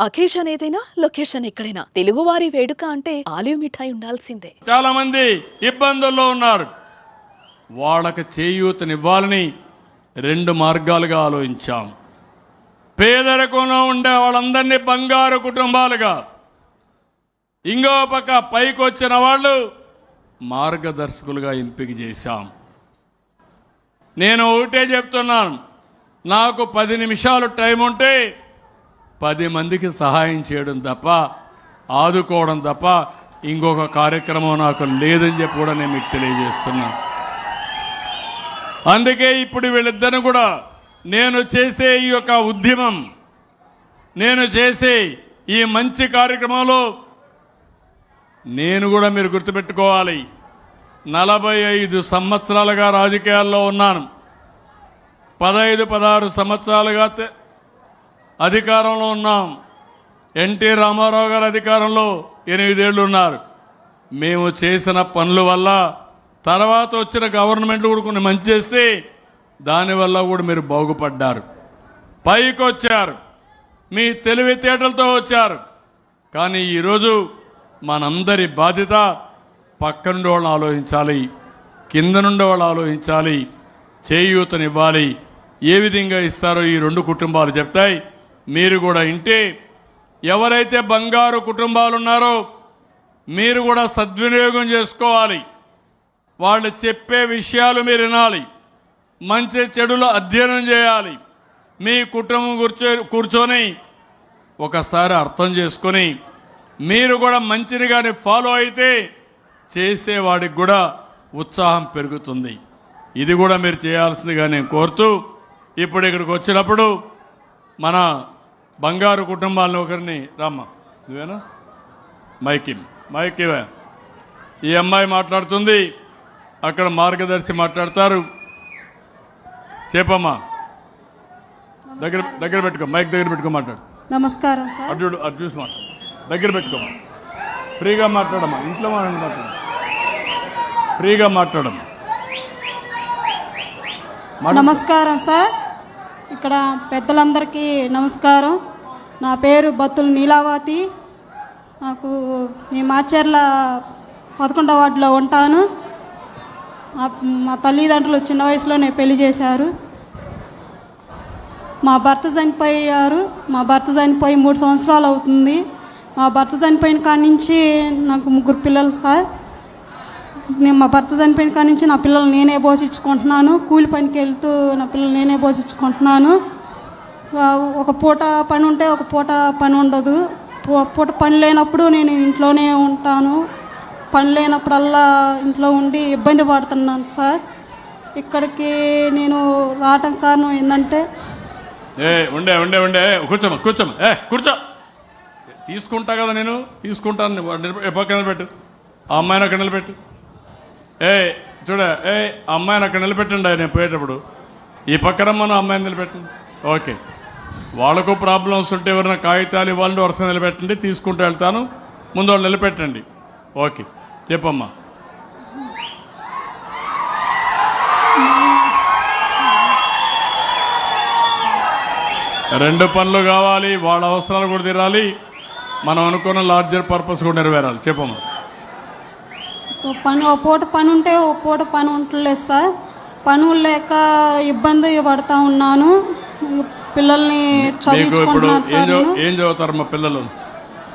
Occasion ఏదైనా location ఎక్కడైనా. తెలుగువారి వేడుక అంటే ఆలివ్ మిఠాయి ఉండాల్సిందే. చాలా మంది ఇబ్బందుల్లో ఉన్నారు. వాళ్ళకి చేయూతనివ్వాలని రెండు మార్గాలుగా ఆలోచించాం. పేదరికంలో ఉండే వాళ్ళందరినీ బంగారు కుటుంబాలుగా. ఇంకో పక్క పైకి వచ్చిన వాళ్ళు మార్గదర్శకులుగా ఎంపిక చేశాం. నేను ఒకటే చెప్తున్నాను. నాకు పది నిమిషాలు టైం ఉంటే పది మందికి సహాయం చేయడం తప్ప ఆదుకోవడం తప్ప ఇంకొక కార్యక్రమం నాకు లేదని చెప్పి కూడా నేను మీకు తెలియజేస్తున్నా. అందుకే ఇప్పుడు వీళ్ళిద్దరిని కూడా నేను చేసే ఈ యొక్క ఉద్యమం నేను చేసే ఈ మంచి కార్యక్రమంలో నేను కూడా మీరు గుర్తుపెట్టుకోవాలి. నలభై ఐదు సంవత్సరాలుగా రాజకీయాల్లో ఉన్నాను. పదహైదు పదహారు సంవత్సరాలుగా అధికారంలో ఉన్నాం. ఎన్టీ రామారావు గారు అధికారంలో ఎనిమిదేళ్ళు ఉన్నారు. మేము చేసిన పనుల వల్ల తర్వాత వచ్చిన గవర్నమెంట్ కూడా కొన్ని మంచి చేస్తే దానివల్ల కూడా మీరు బాగుపడ్డారు. పైకి వచ్చారు. మీ తెలివితేటలతో వచ్చారు. కానీ ఈరోజు మనందరి బాధ్యత పక్కనుండి వాళ్ళని ఆలోచించాలి కింద నుండి వాళ్ళు ఆలోచించాలి చేయూతనివ్వాలి. ఏ విధంగా ఇస్తారో ఈ రెండు కుటుంబాలు చెప్తాయి. మీరు కూడా ఇంటే ఎవరైతే బంగారు కుటుంబాలు ఉన్నారో మీరు కూడా సద్వినియోగం చేసుకోవాలి. వాళ్ళు చెప్పే విషయాలు మీరు వినాలి. మంచి చెడులు అధ్యయనం చేయాలి. మీ కుటుంబం కూర్చో కూర్చొని ఒకసారి అర్థం చేసుకొని మీరు కూడా మంచిని కానీ ఫాలో అయితే చేసేవాడికి కూడా ఉత్సాహం పెరుగుతుంది. ఇది కూడా మీరు చేయాల్సిందిగా నేను కోరుతూ ఇప్పుడు ఇక్కడికి వచ్చినప్పుడు మన బంగారు కుటుంబాలను ఒకరిని రామ్మ నువ్వేనా? మైకి మైక్ ఇవే ఈ అమ్మాయి మాట్లాడుతుంది. అక్కడ మార్గదర్శి మాట్లాడతారు. చెప్పమ్మా. దగ్గర దగ్గర పెట్టుకో. మైక్ దగ్గర పెట్టుకో మాట్లాడు. నమస్కారం సార్. అటు చూసి మాట్లాడు. దగ్గర పెట్టుకోమా ఫ్రీగా మాట్లాడమ్మా. ఇంట్లో మాట్లాడి. ఫ్రీగా మాట్లాడమ్మా. మాట్లాడు. నమస్కారం సార్. ఇక్కడ పెద్దలందరికీ నమస్కారం. నా పేరు బత్తుల నీలావతి. నాకు మీ మాచర్ల పదకొండవ వార్డులో ఉంటాను. మా- మా తల్లిదండ్రులు చిన్న వయసులోనే పెళ్ళి చేశారు. మా భర్త చనిపోయారు. మా భర్త చనిపోయి మూడు సంవత్సరాలు అవుతుంది. మా భర్త చనిపోయిన కాడి నుంచి నాకు ముగ్గురు పిల్లలు సార్. నేను మా భర్త చనిపోయిన కాడి నుంచి నా పిల్లలు నేనే పోషించుకుంటున్నాను. కూలి పనికి వెళ్తూ నా పిల్లలు నేనే పోషించుకుంటున్నాను. ఒక పూట పని ఉంటే ఒక పూట పని ఉండదు. పూట పని లేనప్పుడు నేను ఇంట్లోనే ఉంటాను. పని లేనప్పుడల్లా ఇంట్లో ఉండి ఇబ్బంది పడుతున్నాను సార్. ఇక్కడికి నేను రావటం కారణం ఏంటంటే ఏ ఉండే ఉండే ఉండే. కూర్చోమ్మా కూర్చోమ్మా ఏ కూర్చో. తీసుకుంటా కదా నేను. తీసుకుంటాను. నువ్వు పక్కన నిలబెట్టు. ఆ అమ్మాయిని అక్కడ నిలబెట్టు. ఏ చూడ ఏ అమ్మాయిని అక్కడ నిలబెట్టండి నేను పోయేటప్పుడు. ఈ పక్కన మన అమ్మాయిని నిలబెట్టండి. ఓకే. వాళ్ళకు ప్రాబ్లమ్స్ ఉంటే ఎవరైనా కాగితాలు ఇవ్వాలంటే వరుస నిలబెట్టండి తీసుకుంటూ వెళ్తాను. ముందు వాళ్ళు నిలబెట్టండి. ఓకే. చెప్పమ్మా. రెండు పనులు కావాలి వాళ్ళ అవసరాలు కూడా తీరాలి. మనం అనుకున్న లార్జర్ పర్పస్ కూడా నెరవేరాలి. చెప్పమ్మా. పని ఓ పూట పని ఉంటే ఓ పూట పని ఉండలేదు సార్. పనులు లేక ఇబ్బంది పడతా ఉన్నాను. పిల్లల్ని చదివించుకుంటున్నాను సార్. ఏం పిల్లలు?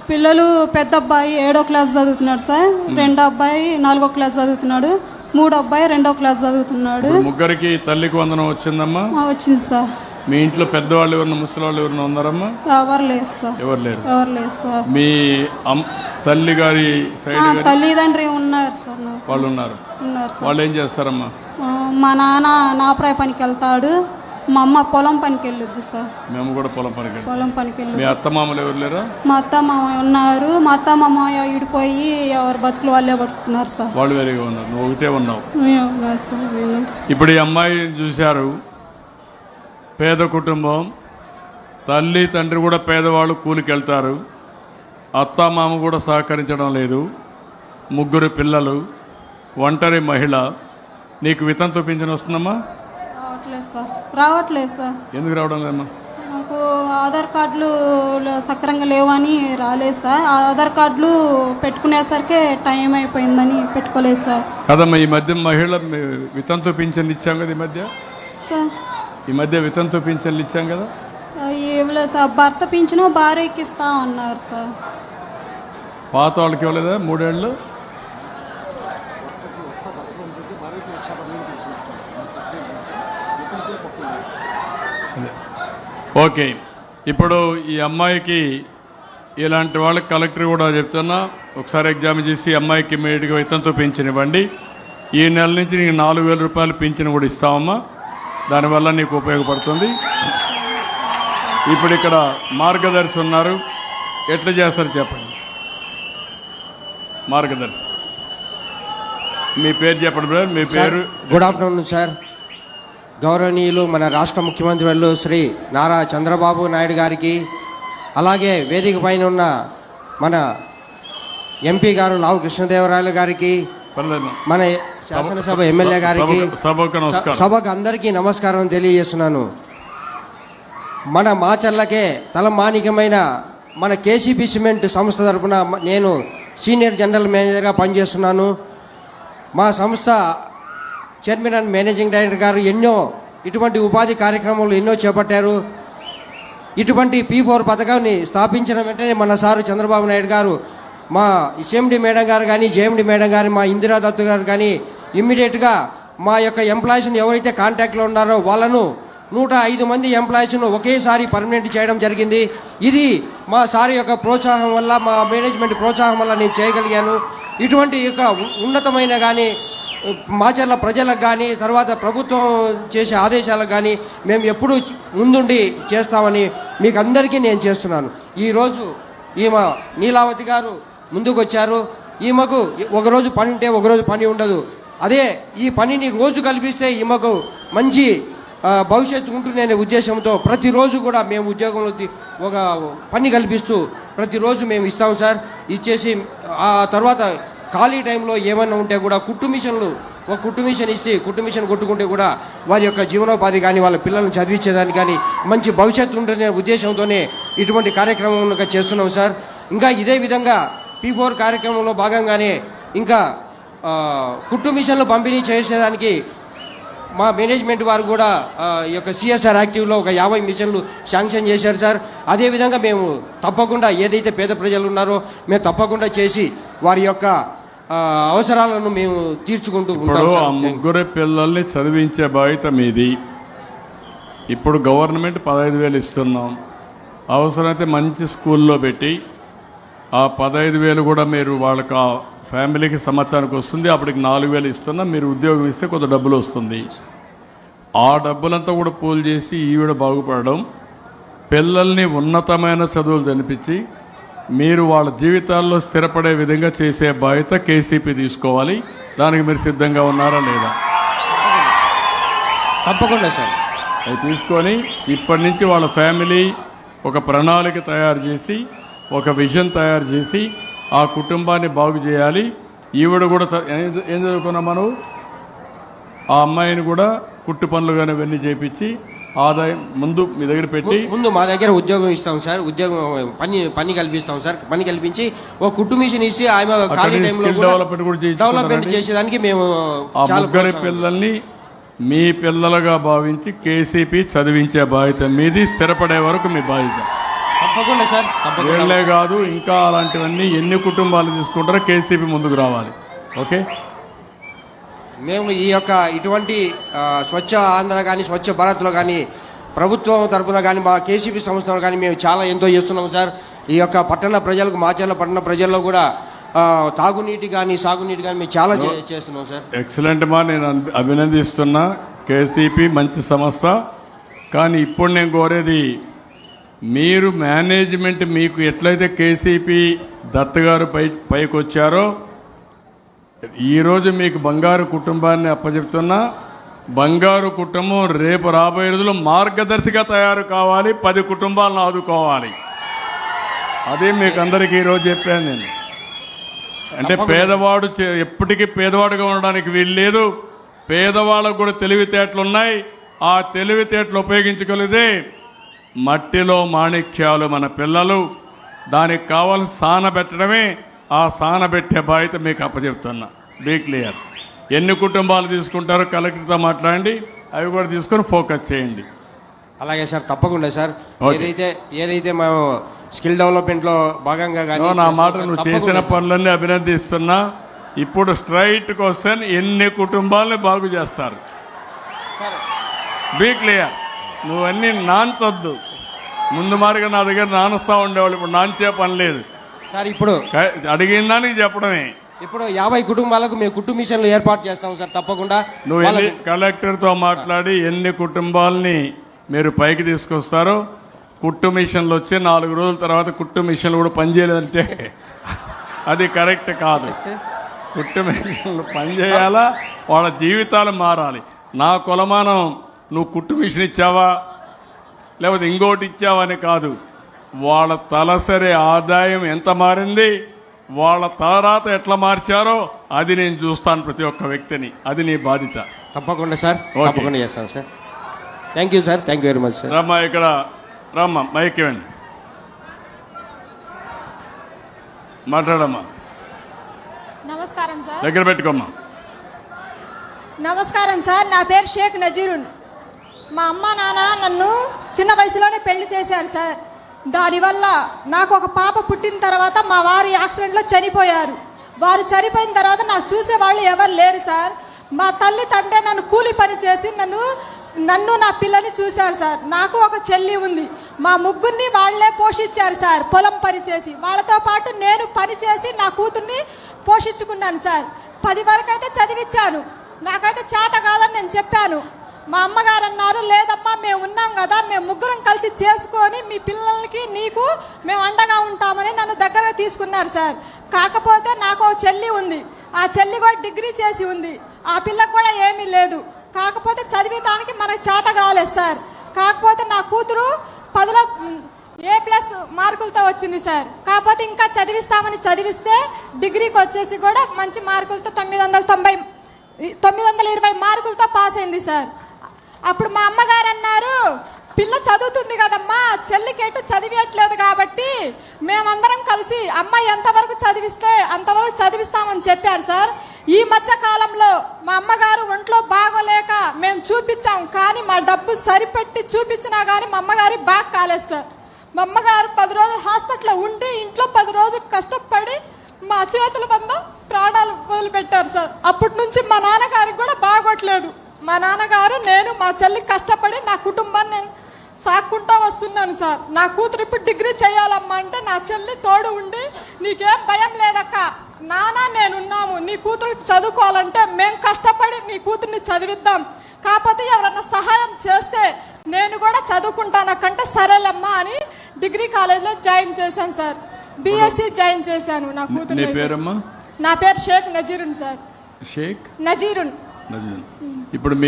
పిల్లలు పెద్ద అబ్బాయి ఏడో క్లాస్ చదువుతున్నాడు సార్. రెండో అబ్బాయి నాలుగో క్లాస్ చదువుతున్నాడు. మూడో అబ్బాయి రెండో క్లాస్ చదువుతున్నాడు. ముగ్గురికి తల్లికి వందనం వచ్చిందమ్మా. వచ్చింది సార్. మీ ఇంట్లో పెద్దవాళ్ళు ఎవరన్నా ముసలి వాళ్ళు ఎవరన్నా ఉన్నారమ్మా? ఎవరు లేదు సార్. ఎవరు లేరు? ఎవరు లేదు సార్. మీ అమ్- తల్లి గారి సైడ్ గారి తల్లిదండ్రి ఉన్నారు సార్ నాకు వాళ్ళు ఉన్నారు. ఉన్నారు సార్. వాళ్ళు ఏం చేస్తారమ్మా? ఆ, మా నాన్న నాపరాయ పనికి వెళ్తాడు. మా అమ్మ పొలం పనికి వెళ్ళొద్దు సార్. మేము కూడా పొలం పనికి వెళ్తాం. పొలం పనికి వెళ్ళొద్దు. మీ అత్త మామలు ఎవరు లేరా? మా అత్త మామ ఉన్నారు. మా అత్త మామ ఇడిపోయి ఎవరు బతుకులు వాళ్ళే బతుకుతున్నారు సార్. వాళ్ళు వేరేగా ఉన్నారు. నువ్వు ఒకటే ఉన్నావు. మేము సార్ మేము. ఇప్పుడు ఈ అమ్మాయి చూశారు. పేద కుటుంబం తల్లి తండ్రి కూడా పేదవాళ్ళు కూలికి వెళ్తారు అత్త మామ కూడా సహకరించడం లేదు. ముగ్గురు పిల్లలు ఒంటరి మహిళ. నీకు వితంతు పింఛన్ వస్తుందమ్మా? రావట్లేదు సార్. రావట్లేదు సార్. ఎందుకు రావడం లేదమ్మా? నాకు ఆధార్ కార్డులు సక్రంగా లేవని రాలేదు సార్. ఆ ఆధార్ కార్డులు పెట్టుకునేసరికి టైం అయిపోయిందని పెట్టుకోలేదు సార్. కదమ్మా ఈ మధ్య మహిళ వితంతు పింఛన్లు ఇచ్చాం కదా ఈ మధ్య? సార్. ఈ మధ్య వితంతు పింఛన్లు ఇచ్చాం కదా? ఇవ్వలేదు సార్. భర్త పింఛను భార్యకి ఇస్తా అన్నారు సార్. పాత వాళ్ళకి ఇవ్వలేదా మూడేళ్ళు. ఓకే. ఇప్పుడు ఈ అమ్మాయికి ఇలాంటి వాళ్ళకి కలెక్టర్ కూడా చెప్తున్నా ఒకసారి ఎగ్జామ్ చేసి అమ్మాయికి ఇమీడియట్గా వేతంతో పెన్షన్ ఇవ్వండి. ఈ నెల నుంచి నీకు నాలుగు వేల రూపాయలు పెన్షన్ కూడా ఇస్తామమ్మా దానివల్ల నీకు ఉపయోగపడుతుంది. ఇప్పుడు ఇక్కడ మార్గదర్శి ఉన్నారు. ఎట్లా చేస్తారు చెప్పండి. మార్గదర్శి. మీ పేరు చెప్పండి బ్రదర్. మీ పేరు గుడ్ ఆఫ్టర్నూన్ సార్ గౌరవనీయులు మన రాష్ట్ర ముఖ్యమంత్రి వాళ్ళు శ్రీ నారా చంద్రబాబు నాయుడు గారికి అలాగే వేదిక పైన ఉన్న మన ఎంపీ గారు లావు కృష్ణదేవరాయలు గారికి మన శాసనసభ ఎమ్మెల్యే గారికి సభకు- అందరికీ నమస్కారం తెలియజేస్తున్నాను. మన మాచర్లకే తలమానికమైన మన కేసీపీ సిమెంట్ సంస్థ తరపున మ- నేను సీనియర్ జనరల్ మేనేజర్గా పనిచేస్తున్నాను. మా సంస్థ చైర్మన్ అండ్ మేనేజింగ్ డైరెక్టర్ గారు ఎన్నో ఇటువంటి ఉపాధి కార్యక్రమాలు ఎన్నో చేపట్టారు. ఇటువంటి పీ ఫోర్ పథకాన్ని స్థాపించిన వెంటనే మన సారు చంద్రబాబు నాయుడు గారు మా సిఎండి మేడం గారు కానీ జేఎండి మేడం గారు మా ఇందిరా దత్తు గారు కానీ ఇమ్మీడియట్గా మా యొక్క ఎంప్లాయీస్ని ఎవరైతే కాంటాక్ట్లో ఉన్నారో వాళ్ళను నూట ఐదు మంది ఎంప్లాయీస్ను ఒకేసారి పర్మనెంట్ చేయడం జరిగింది. ఇది మా సార్ యొక్క ప్రోత్సాహం వల్ల మా మేనేజ్మెంట్ ప్రోత్సాహం వల్ల నేను చేయగలిగాను. ఇటువంటి యొక్క ఉన్నతమైన కానీ మాచర్ల ప్రజలకు కానీ తర్వాత ప్రభుత్వం చేసే ఆదేశాలకు కానీ మేము ఎప్పుడూ ముందుండి చేస్తామని మీకు అందరికీ నేను చేస్తున్నాను. ఈరోజు ఈమె నీలావతి గారు ముందుకు వచ్చారు ఈమెకు ఒకరోజు పని ఉంటే ఒకరోజు పని ఉండదు. అదే ఈ పనిని రోజు కల్పిస్తే ఈమెకు మంచి భవిష్యత్తు ఉంటుందనే ఉద్దేశంతో ప్రతిరోజు కూడా మేము ఉద్యోగంలో ఒక పని కల్పిస్తూ ప్రతిరోజు మేము ఇస్తాం సార్. ఇచ్చేసి ఆ తర్వాత ఖాళీ టైంలో ఏమైనా ఉంటే కూడా కుట్టు మిషన్లు ఒక కుట్టు మిషన్ ఇస్తే కుట్టు మిషన్ కొట్టుకుంటే కూడా వారి యొక్క జీవనోపాధి కానీ వాళ్ళ పిల్లల్ని చదివించేదానికి కానీ మంచి భవిష్యత్తు ఉంటుందనే ఉద్దేశంతోనే ఇటువంటి కార్యక్రమం చేస్తున్నాం సార్. ఇంకా ఇదే విధంగా పీ ఫోర్ కార్యక్రమంలో భాగంగానే ఇంకా కుట్టు మిషన్లు పంపిణీ చేసేదానికి మా మేనేజ్మెంట్ వారు కూడా ఈ యొక్క సిఎస్ఆర్ యాక్టివ్లో ఒక యాభై మిషన్లు శాంక్షన్ చేశారు సార్. అదేవిధంగా మేము తప్పకుండా ఏదైతే పేద ప్రజలు ఉన్నారో మేము తప్పకుండా చేసి వారి యొక్క అవసరాలను మేము తీర్చుకుంటూ ఉంటాం ఆ. ముగ్గురు పిల్లల్ని చదివించే బాధ్యత మీది. ఇప్పుడు గవర్నమెంట్ పదహైదు వేలు ఇస్తున్నాం. అవసరమైతే మంచి స్కూల్లో పెట్టి ఆ పదహైదు వేలు కూడా మీరు వాళ్ళకి ఫ్యామిలీకి సంవత్సరానికి వస్తుంది అప్పటికి నాలుగు వేలు ఇస్తున్నాం మీరు ఉద్యోగం ఇస్తే కొంత డబ్బులు వస్తుంది. ఆ డబ్బులంతా కూడా పూలు చేసి ఈవిడ బాగుపడడం పిల్లల్ని ఉన్నతమైన చదువులు చనిపించి మీరు వాళ్ళ జీవితాల్లో స్థిరపడే విధంగా చేసే బాధ్యత కేసీపీ తీసుకోవాలి. దానికి మీరు సిద్ధంగా ఉన్నారా లేదా? తప్పకుండా సార్. అవి తీసుకొని ఇప్పటి నుంచి వాళ్ళ ఫ్యామిలీ ఒక ప్రణాళిక తయారు చేసి ఒక విజన్ తయారు చేసి ఆ కుటుంబాన్ని బాగు చేయాలి. ఈవిడ కూడా ఏం- చదువుకున్నాం మనం? ఆ అమ్మాయిని కూడా కుట్టు పనులు కానీ ఇవన్నీ చేపించి ఆదాయం ముందు మీ దగ్గర పెట్టి ముందు మా దగ్గర ఉద్యోగం ఇస్తాం సార్. ఉద్యోగం పని పని కల్పిస్తాం సార్. పని కల్పించి ఒక కుట్టు మిషన్ ఇచ్చి ఆమె ఖాళీ టైంలో skill కూడా. డెవలప్మెంట్ చేసేదానికి మేము ఆ ముగ్గురి పిల్లల్ని మీ పిల్లలుగా భావించి కేసీపీ చదివించే బాధ్యత మీది స్థిరపడే వరకు మీ బాధ్యత. తప్పకుండా సార్ వీళ్ళే కాదు ఇంకా అలాంటివన్నీ ఎన్ని కుటుంబాలు తీసుకుంటారో కేసీపీ ముందుకు రావాలి. ఓకే? మేము ఈ యొక్క ఇటువంటి స్వచ్ఛ ఆంధ్ర కానీ స్వచ్ఛ భారత్లో కానీ ప్రభుత్వం తరపున కానీ మా కేసీపీ సంస్థలో కానీ మేము చాలా ఎంతో చేస్తున్నాం సార్. ఈ యొక్క పట్టణ ప్రజలకు మాచర్ల పట్టణ ప్రజల్లో కూడా తాగునీటి కానీ సాగునీటి కానీ మేము చాలా చే- చేస్తున్నాం సార్. ఎక్సలెంట్ మా నేను అభి- అభినందిస్తున్నా. కేసీపీ మంచి సంస్థ. కానీ ఇప్పుడు నేను కోరేది మీరు మేనేజ్మెంట్ మీకు ఎట్లయితే కేసీపీ దత్ గారు పై పైకి వచ్చారో ఈరోజు మీకు బంగారు కుటుంబాన్ని అప్పచెప్తున్నా బంగారు కుటుంబం రేపు రాబోయే రోజుల్లో మార్గదర్శిగా తయారు కావాలి పది కుటుంబాలను ఆదుకోవాలి. అదే మీకు అందరికీ ఈరోజు చెప్పాను నేను. అంటే పేదవాడు ఎప్పటికీ పేదవాడుగా ఉండడానికి వీలు లేదు. పేదవాళ్ళకు కూడా తెలివితేటలు ఉన్నాయి ఆ తెలివితేటలు ఉపయోగించగలిగితే మట్టిలో మాణిక్యాలు మన పిల్లలు. దానికి కావాల్సిన సాన పెట్టడమే ఆ సాన పెట్టే బాధ్యత మీకు అప్పచెప్తున్నా. బీ క్లియర్ ఎన్ని కుటుంబాలు తీసుకుంటారో కలెక్టర్తో మాట్లాడండి అవి కూడా తీసుకొని ఫోకస్ చేయండి. అలాగే సార్ తప్పకుండా సార్. ఏదైతే ఏదైతే మేము స్కిల్ డెవలప్మెంట్లో భాగంగా కానీ నా మాట నువ్వు చేసిన. పనులన్నీ అభినందిస్తున్నా. ఇప్పుడు స్ట్రైట్ క్వశ్చన్ ఎన్ని కుటుంబాలని బాగు చేస్తారు? బీ క్లియర్ నువ్వన్నీ నాన్చొద్దు ముందు మారిగా నా దగ్గర నానుస్తా ఉండేవాళ్ళు. ఇప్పుడు నాన్చే పని లేదు. సార్ ఇప్పుడు అడిగిన దానికి చెప్పడమే. ఇప్పుడు యాభై కుటుంబాలకు మేము కుటుంబ మిషన్లు ఏర్పాటు చేస్తాం సార్ తప్పకుండా. నువ్వు ఎన్ని కలెక్టర్తో మాట్లాడి ఎన్ని కుటుంబాలని మీరు పైకి తీసుకొస్తారో కుట్టు మిషన్లు వచ్చి నాలుగు రోజుల తర్వాత కుట్టు మిషన్లు కూడా పనిచేయలేదంటే అది కరెక్ట్ కాదు. కుట్టు మిషన్లు పనిచేయాలా వాళ్ళ జీవితాలు మారాలి. నా కొలమానం నువ్వు కుట్టు మిషన్ ఇచ్చావా? లేకపోతే ఇంకోటి ఇచ్చావని కాదు. వాళ్ళ తలసరి ఆదాయం ఎంత మారింది? వాళ్ళ తలరాత ఎట్లా మార్చారో అది నేను చూస్తాను ప్రతి ఒక్క వ్యక్తిని. అది నీ బాధ్యత. తప్పకుండా సార్ ఓకే. తప్పకుండా చేస్తాం sir. Thank you sir thank you very much sir రమ్మా ఇక్కడ రమ్మా మైక్ ఇవ్వండి. మాట్లాడమ్మా. నమస్కారం సార్. దగ్గర పెట్టుకోమ్మా. నమస్కారం సార్. నా పేరు షేక్ నజీరున్. మా అమ్మ నాన్న నన్ను చిన్న వయసులోనే పెళ్ళి చేశారు సార్. దానివల్ల నాకు ఒక పాప పుట్టిన తర్వాత మా వారు యాక్సిడెంట్లో చనిపోయారు. వారు చనిపోయిన తర్వాత నాకు చూసే వాళ్ళు ఎవరు లేరు సార్. మా తల్లి తండ్రి నన్ను కూలి పని చేసి నన్ను నన్ను నా పిల్లని చూశారు సార్. నాకు ఒక చెల్లి ఉంది. మా ముగ్గురిని వాళ్ళే పోషించారు సార్ పొలం పని చేసి. వాళ్ళతో పాటు నేను పని చేసి నా కూతుర్ని పోషించుకున్నాను సార్. పది వరకు అయితే చదివించాను నాకైతే చేత కాదని నేను చెప్పాను. మా అమ్మగారు అన్నారు లేదమ్మా మేము ఉన్నాం కదా మేము ముగ్గురం కలిసి చేసుకొని మీ పిల్లలకి నీకు మేము అండగా ఉంటామని నన్ను దగ్గరగా తీసుకున్నారు సార్. కాకపోతే నాకు ఒక చెల్లి ఉంది. ఆ చెల్లి కూడా డిగ్రీ చేసి ఉంది. ఆ పిల్లకు కూడా ఏమీ లేదు. కాకపోతే చదివేదానికి మనకు చేత కాలేదు సార్. కాకపోతే నా కూతురు పదిలో ఏ ప్లస్ మార్కులతో వచ్చింది సార్. కాకపోతే ఇంకా చదివిస్తామని చదివిస్తే డిగ్రీకి వచ్చేసి కూడా మంచి మార్కులతో తొమ్మిది వందల తొంభై తొమ్మిది వందల ఇరవై మార్కులతో పాస్ అయింది సార్. అప్పుడు మా అమ్మగారు అన్నారు పిల్ల చదువుతుంది కదమ్మా చెల్లికి చదివేయట్లేదు కాబట్టి మేమందరం కలిసి అమ్మాయి ఎంతవరకు చదివిస్తే అంతవరకు చదివిస్తామని చెప్పారు సార్. ఈ మధ్య కాలంలో మా అమ్మగారు ఒంట్లో బాగోలేక మేము చూపించాం కానీ మా డబ్బు సరిపెట్టి చూపించినా కానీ మా అమ్మగారి బాగా కాలేదు సార్. మా అమ్మగారు పది రోజులు హాస్పిటల్లో ఉండి ఇంట్లో పది రోజులు కష్టపడి మా చేతుల బంద ప్రాణాలు వదిలిపెట్టారు సార్. అప్పటి నుంచి మా నాన్నగారికి కూడా బాగోట్లేదు. మా నాన్నగారు నేను మా చెల్లి కష్టపడి నా కుటుంబాన్ని నేను సాక్కుంటా వస్తున్నాను సార్. నా కూతురు ఇప్పుడు డిగ్రీ చేయాలమ్మా అంటే నా చెల్లి తోడు ఉండి నీకేం భయం లేదక్క. నానా నేనున్నాము. నీ కూతురు చదువుకోవాలంటే మేము కష్టపడి మీ కూతుర్ని చదివిద్దాం. కాకపోతే ఎవరన్నా సహాయం చేస్తే నేను కూడా చదువుకుంటానకంటే సరేలమ్మా అని డిగ్రీ కాలేజీలో జాయిన్ చేశాను సార్. బీఎస్సీ జాయిన్ చేశాను నా నీ కూతురు నా పేరు షేక్ నజీరున్ సార్. షేక్? నజీరున్. నజీర్. ఇప్పుడు మీ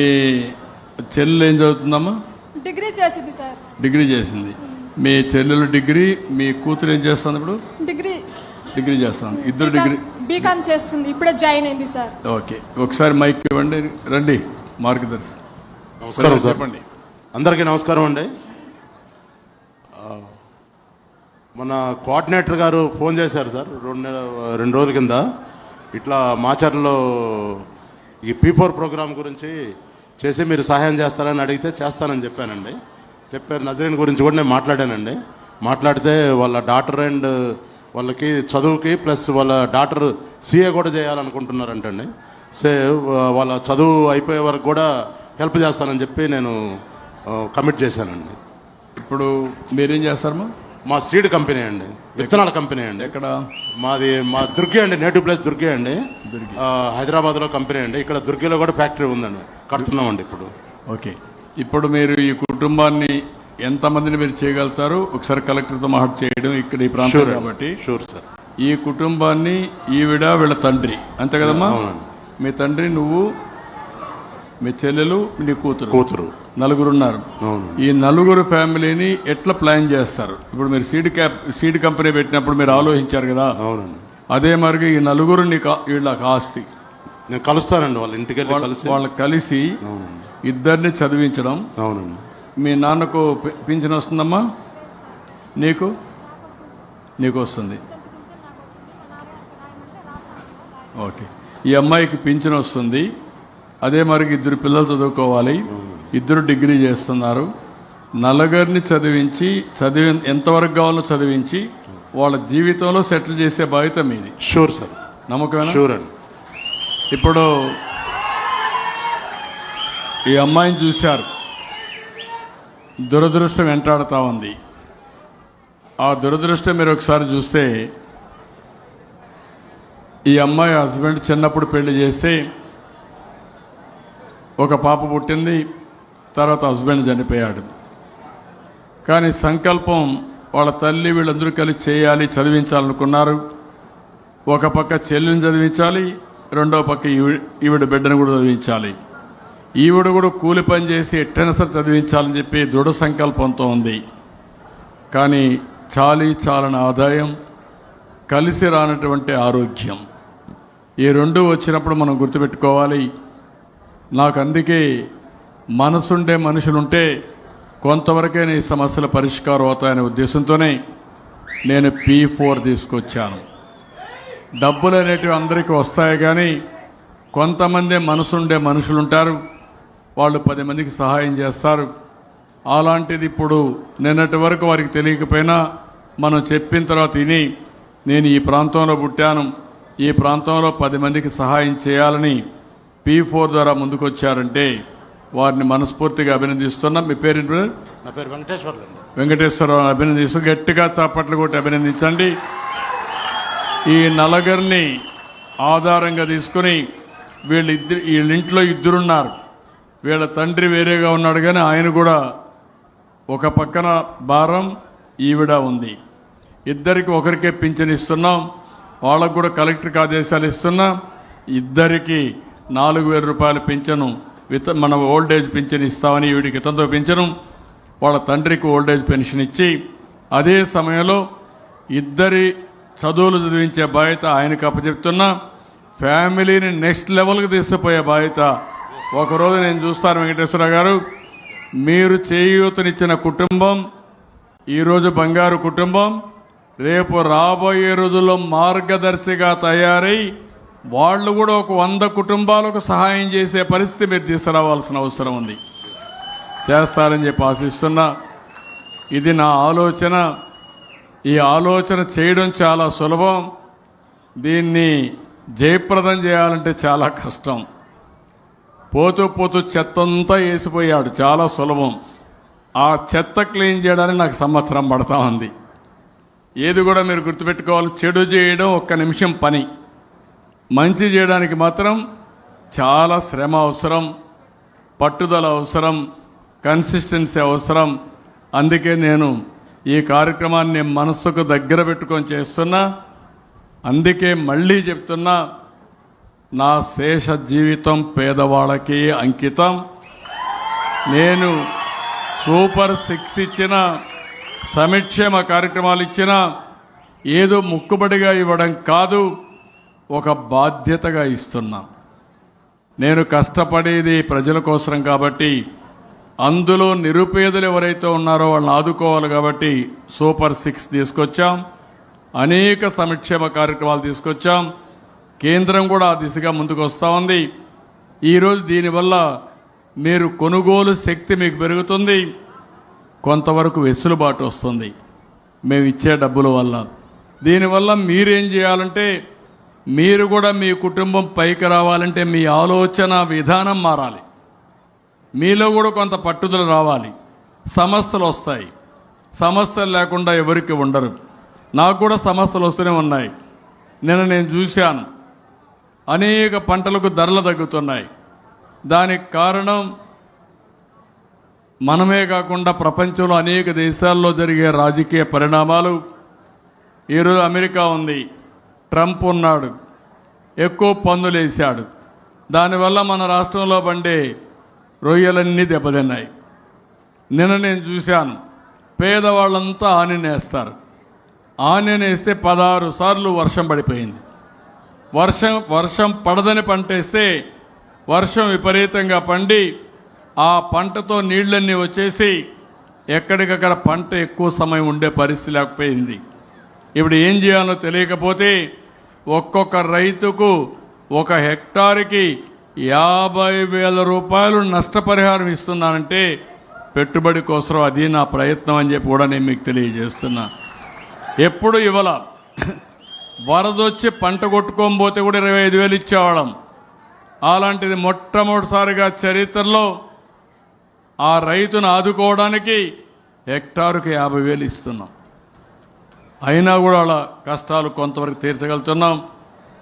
చెల్లెలు ఏం చదువుతుందమ్మా? డిగ్రీ చేసింది సార్. డిగ్రీ చేసింది. మీ చెల్లెలు డిగ్రీ మీ కూతురు ఏం చేస్తుంది ఇప్పుడు? డిగ్రీ. డిగ్రీ చేస్తాను ఇద్దరు డిగ్రీ బీకామ్ చేస్తుంది. ఇప్పుడే జాయిన్ అయింది సార్. ఓకే. ఒకసారి మైక్ ఇవ్వండి. రండి. మార్గదర్శి నమస్కారం సార్. చెప్పండి. అందరికీ నమస్కారం అండి. ఆ, మన కోఆర్డినేటర్ గారు ఫోన్ చేశారు సార్. రెండు నెల- రెండు రోజుల కింద. ఇట్లా మాచర్లో ఈ పీ ఫోర్ ప్రోగ్రామ్ గురించి చేసి మీరు సహాయం చేస్తారని అడిగితే చేస్తానని చెప్పానండి. చెప్పారు నజరీన్ గురించి కూడా నేను మాట్లాడానండి. మాట్లాడితే వాళ్ళ డాటర్ అండ్ వాళ్ళకి చదువుకి ప్లస్ వాళ్ళ డాటర్ సీఏ కూడా చేయాలనుకుంటున్నారంటండి. సే వాళ్ళ చదువు అయిపోయే వరకు కూడా హెల్ప్ చేస్తానని చెప్పి నేను కమిట్ చేశానండి. ఇప్పుడు మీరేం చేస్తారమ్మా మా సీడ్ కంపెనీ అండి విత్తనాల కంపెనీ అండి. ఎక్కడ? మాది మా దుర్గి అండి నేటివ్ ప్లేస్ దుర్గి అండి. హైదరాబాద్లో కంపెనీ అండి. ఇక్కడ దుర్గిలో కూడా ఫ్యాక్టరీ ఉందండి కడుతున్నామండి ఇప్పుడు. ఓకే. ఇప్పుడు మీరు ఈ కుటుంబాన్ని ఎంతమందిని మీరు చేయగలుగుతారు? ఒకసారి కలెక్టర్తో మాట్లాడి చేయడం ఇక్కడ ఈ ప్రాంతం కాబట్టి. షూర్ సార్ ఈ కుటుంబాన్ని ఈవిడ వీళ్ళ తండ్రి. అంతే కదమ్మా. మీ తండ్రి నువ్వు మీ చెల్లెలు నీ కూతురు. కూతురు. నలుగురు ఉన్నారు అవును. ఈ నలుగురు ఫ్యామిలీని ఎట్లా ప్లాన్ చేస్తారు? ఇప్పుడు మీరు సీడ్ క్యాప్ సీడ్ కంపెనీ పెట్టినప్పుడు మీరు ఆలోచించారు కదా? అదే మరిగా ఈ నలుగురు నీకు వీళ్ళకి ఆస్తి. నేను కలుస్తానండి వాళ్ళ ఇంటికి కలిసి. వాళ్ళకి కలిసి ఇద్దరిని చదివించడం. అవునండి. మీ నాన్నకు పింఛన్ వస్తుందమ్మా? నీకు? నీకు వస్తుంది. ఓకే. ఈ అమ్మాయికి పింఛన్ వస్తుంది. అదే మరి ఇద్దరు పిల్లలు చదువుకోవాలి. ఇద్దరు డిగ్రీ చేస్తున్నారు. నలుగురిని చదివించి చదివి ఎంతవరకు కావాలో చదివించి వాళ్ళ జీవితంలో సెటిల్ చేసే బాధ్యత మీది. Sure sir నమ్మకమేనా? షూర్ అండి. ఇప్పుడు ఈ అమ్మాయిని చూశారు. దురదృష్టం వెంటాడుతూ ఉంది. ఆ దురదృష్టం మీరు ఒకసారి చూస్తే ఈ అమ్మాయి హస్బెండ్ చిన్నప్పుడు పెళ్ళి చేస్తే ఒక పాప పుట్టింది తర్వాత హస్బెండ్ చనిపోయాడు. కానీ సంకల్పం వాళ్ళ తల్లి వీళ్ళందరూ కలిసి చేయాలి చదివించాలనుకున్నారు. ఒక పక్క చెల్లిని చదివించాలి రెండో పక్క ఈవిడ బిడ్డను కూడా చదివించాలి. ఈవిడ కూడా కూలి పని చేసి ఎట్టైనా సరే చదివించాలని చెప్పి దృఢ సంకల్పంతో ఉంది. కానీ చాలి చాలని ఆదాయం కలిసి రానటువంటి ఆరోగ్యం. ఈ రెండు వచ్చినప్పుడు మనం గుర్తుపెట్టుకోవాలి నాకు అందుకే మనసుండే మనుషులుంటే కొంతవరకే ఈ సమస్యల పరిష్కారం అవుతాయనే ఉద్దేశంతోనే నేను పీ ఫోర్ తీసుకొచ్చాను. డబ్బులు అనేటివి అందరికీ వస్తాయి కానీ కొంతమంది మనసుండే మనుషులు ఉంటారు వాళ్ళు పది మందికి సహాయం చేస్తారు. అలాంటిది ఇప్పుడు నిన్నటి వరకు వారికి తెలియకపోయినా మనం చెప్పిన తర్వాత విని నేను ఈ ప్రాంతంలో పుట్టాను. ఈ ప్రాంతంలో పది మందికి సహాయం చేయాలని పీ ఫోర్ ద్వారా ముందుకొచ్చారంటే వారిని మనస్ఫూర్తిగా అభినందిస్తున్నాం. మీ పేరు? నా పేరు వెంకటేశ్వరరావు అభినందిస్తూ గట్టిగా చప్పట్లు కొట్టి అభినందించండి. ఈ నలుగురిని ఆధారంగా తీసుకుని వీళ్ళిద్దరు వీళ్ళింట్లో ఇద్దరున్నారు. వీళ్ళ తండ్రి వేరేగా ఉన్నాడు కానీ ఆయన కూడా ఒక పక్కన భారం ఈవిడ ఉంది. ఇద్దరికి ఒకరికే పింఛన్ ఇస్తున్నాం. వాళ్ళకు కూడా కలెక్టర్కి ఆదేశాలు ఇస్తున్నాం. ఇద్దరికి నాలుగు వేల రూపాయలు పింఛను విత మన ఓల్డేజ్ పింఛను ఇస్తామని వీడికి ఇతంతో పింఛను వాళ్ళ తండ్రికి ఓల్డ్ ఏజ్ పెన్షన్ ఇచ్చి అదే సమయంలో ఇద్దరి చదువులు చదివించే బాధ్యత ఆయనకు అప్పచెప్తున్నా ఫ్యామిలీని నెక్స్ట్ లెవెల్కి తీసుకుపోయే బాధ్యత ఒకరోజు నేను చూస్తాను వెంకటేశ్వర గారు. మీరు చేయూతనిచ్చిన కుటుంబం ఈరోజు బంగారు కుటుంబం రేపు రాబోయే రోజుల్లో మార్గదర్శిగా తయారై వాళ్ళు కూడా ఒక వంద కుటుంబాలకు సహాయం చేసే పరిస్థితి మీరు తీసుకురావాల్సిన అవసరం ఉంది. చేస్తారని చెప్పి ఆశిస్తున్నా. ఇది నా ఆలోచన. ఈ ఆలోచన చేయడం చాలా సులభం. దీన్ని జయప్రదం చేయాలంటే చాలా కష్టం. పోతూ పోతూ చెత్తంతా వేసిపోయాడు. చాలా సులభం. ఆ చెత్త క్లీన్ చేయడానికి నాకు సంవత్సరం పడతా ఉంది. ఏది కూడా మీరు గుర్తుపెట్టుకోవాలి. చెడు చేయడం ఒక్క నిమిషం పని. మంచి చేయడానికి మాత్రం చాలా శ్రమ అవసరం పట్టుదల అవసరం కన్సిస్టెన్సీ అవసరం. అందుకే నేను ఈ కార్యక్రమాన్ని మనస్సుకు దగ్గర పెట్టుకొని చేస్తున్నా. అందుకే మళ్ళీ చెప్తున్నా నా శేష జీవితం పేదవాళ్ళకి అంకితం. నేను సూపర్ సిక్స్ ఇచ్చిన సమిక్షేమ కార్యక్రమాలు ఇచ్చిన ఏదో ముక్కుబడిగా ఇవ్వడం కాదు. ఒక బాధ్యతగా ఇస్తున్నాం. నేను కష్టపడేది ప్రజల కోసం కాబట్టి అందులో నిరుపేదలు ఎవరైతే ఉన్నారో వాళ్ళని ఆదుకోవాలి కాబట్టి సూపర్ సిక్స్ తీసుకొచ్చాం. అనేక సంక్షేమ కార్యక్రమాలు తీసుకొచ్చాం. కేంద్రం కూడా ఆ దిశగా ముందుకు వస్తూ ఉంది. ఈరోజు దీనివల్ల మీరు కొనుగోలు శక్తి మీకు పెరుగుతుంది. కొంతవరకు వెసులుబాటు వస్తుంది. మేము ఇచ్చే డబ్బుల వల్ల. దీనివల్ల మీరేం చేయాలంటే మీరు కూడా మీ కుటుంబం పైకి రావాలంటే మీ ఆలోచన విధానం మారాలి. మీలో కూడా కొంత పట్టుదల రావాలి. సమస్యలు వస్తాయి. సమస్యలు లేకుండా ఎవరికి ఉండరు. నాకు కూడా సమస్యలు వస్తూనే ఉన్నాయి. నిన్న నేను చూశాను. అనేక పంటలకు ధరలు తగ్గుతున్నాయి. దానికి కారణం మనమే కాకుండా ప్రపంచంలో అనేక దేశాల్లో జరిగే రాజకీయ పరిణామాలు. ఈరోజు అమెరికా ఉంది. ట్రంప్ ఉన్నాడు. ఎక్కువ పన్నులు వేశాడు. దానివల్ల మన రాష్ట్రంలో పండే రొయ్యలన్నీ దెబ్బతిన్నాయి. నిన్న నేను చూశాను. పేదవాళ్ళంతా ఆనినేస్తారు ఆనినేస్తే పదహారు సార్లు వర్షం పడిపోయింది. వర్షం వర్షం పడదని పంటేస్తే వర్షం విపరీతంగా పండి ఆ పంటతో నీళ్ళన్నీ వచ్చేసి ఎక్కడికక్కడ పంట ఎక్కువ సమయం ఉండే పరిస్థితి లేకపోయింది. ఇప్పుడు ఏం చేయాలో తెలియకపోతే ఒక్కొక్క రైతుకు ఒక హెక్టార్కి యాభై వేల రూపాయలు నష్టపరిహారం ఇస్తున్నానంటే పెట్టుబడి కోసం అది నా ప్రయత్నం అని చెప్పి కూడా నేను మీకు తెలియజేస్తున్నా. ఎప్పుడు ఇవ్వాల? వరదొచ్చి పంట కొట్టుకొని పోతే కూడా ఇరవై ఐదు వేలు ఇచ్చేవాళ్ళం. అలాంటిది మొట్టమొదటిసారిగా చరిత్రలో ఆ రైతును ఆదుకోవడానికి హెక్టారుకు యాభై వేలు ఇస్తున్నాం. అయినా కూడా వాళ్ళ కష్టాలు కొంతవరకు తీర్చగలుగుతున్నాం.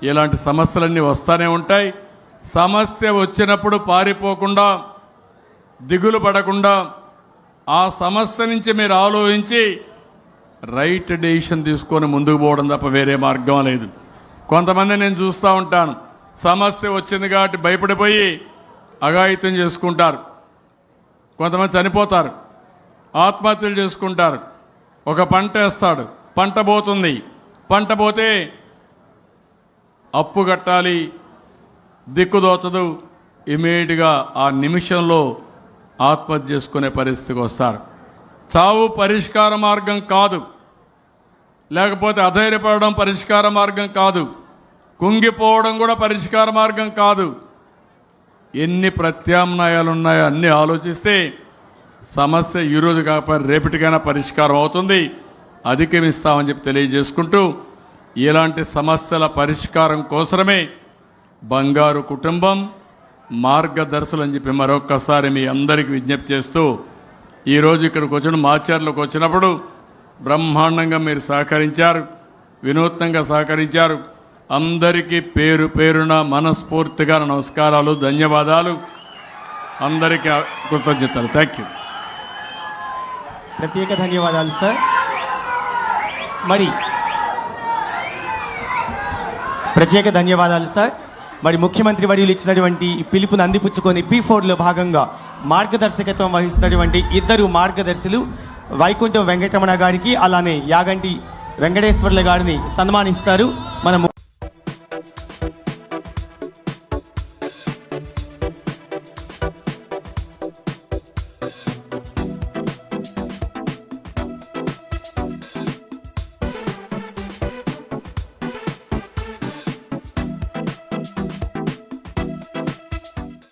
ఇలాంటి సమస్యలన్నీ వస్తూనే ఉంటాయి. సమస్య వచ్చినప్పుడు పారిపోకుండా దిగులు పడకుండా ఆ సమస్య నుంచి మీరు ఆలోచించి రైట్ డెసిషన్ తీసుకొని ముందుకు పోవడం తప్ప వేరే మార్గం లేదు. కొంతమంది నేను చూస్తూ ఉంటాను. సమస్య వచ్చింది కాబట్టి భయపడిపోయి అఘాయిత్యం చేసుకుంటారు. కొంతమంది చనిపోతారు. ఆత్మహత్యలు చేసుకుంటారు. ఒక పంట వేస్తాడు. పంట పోతుంది. పంట పోతే అప్పు కట్టాలి. దిక్కుదోచదు ఇమీడియట్గా ఆ నిమిషంలో ఆత్మహత్య చేసుకునే పరిస్థితికి వస్తారు. చావు పరిష్కార మార్గం కాదు. లేకపోతే అధైర్యపడడం పరిష్కార మార్గం కాదు. కుంగిపోవడం కూడా పరిష్కార మార్గం కాదు. ఎన్ని ప్రత్యామ్నాయాలు ఉన్నాయో అన్నీ ఆలోచిస్తే సమస్య ఈరోజు కాకపోతే రేపటికైనా పరిష్కారం అవుతుంది. అధిగమిస్తామని చెప్పి తెలియజేసుకుంటూ ఇలాంటి సమస్యల పరిష్కారం కోసమే బంగారు కుటుంబం మార్గదర్శులు అని చెప్పి మరొక్కసారి మీ అందరికీ విజ్ఞప్తి చేస్తూ ఈరోజు ఇక్కడికి వచ్చిన మాచర్లకు వచ్చినప్పుడు బ్రహ్మాండంగా మీరు సహకరించారు వినూత్నంగా సహకరించారు. అందరికీ పేరు పేరున మనస్ఫూర్తిగా నమస్కారాలు ధన్యవాదాలు. అందరికీ కృతజ్ఞతలు. థ్యాంక్ యూ ప్రత్యేక ధన్యవాదాలు సార్. మరి ప్రత్యేక ధన్యవాదాలు సార్ మరి ముఖ్యమంత్రి వర్యులు ఇచ్చినటువంటి పిలుపును అందిపుచ్చుకొని పి ఫోర్లో భాగంగా మార్గదర్శకత్వం వహిస్తున్నటువంటి ఇద్దరు మార్గదర్శులు వైకుంఠం వెంకటరమణ గారికి అలానే యాగంటి వెంకటేశ్వర్ల గారిని సన్మానిస్తారు. మనము